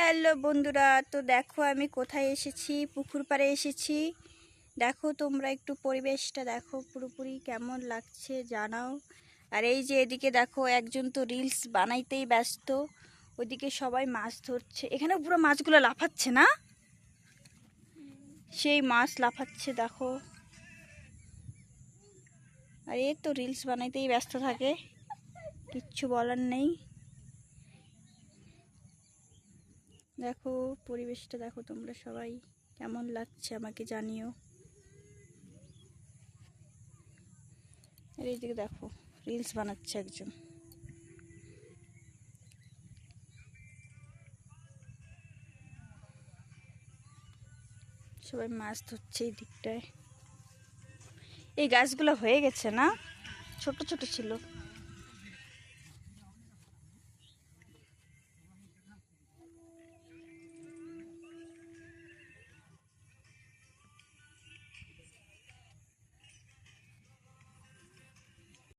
Hello বন্ধুরা, তো দেখো আমি কোথায় এসেছি? পুকুর পাড়ে এসেছি। দেখো তোমরা একটু পরিবেশটা দেখো, পুরোপুরি কেমন লাগছে জানাও। আর এই যে এদিকে দেখো একজন তো রিলস বানাইতেই ব্যস্ত, ওইদিকে সবাই মাছ ধরছে। এখানে পুরো মাছগুলো লাফাচ্ছে না? সেই মাছ লাফাচ্ছে দেখো। আর এ তো রিলস বানাইতেই ব্যস্ত থাকে, কিচ্ছু বলার নেই। দেখো, পরিবেশটা দেখো তোমরা সবাই। কেমন লাগছে আমাকে জানিও। আর এইদিকে দেখো রিলস বানাচ্ছে একজন। সবাই মাছ ধরছে এই দিকটায়। এই গাছগুলো হয়ে গেছে না? ছোট ছোট ছিল।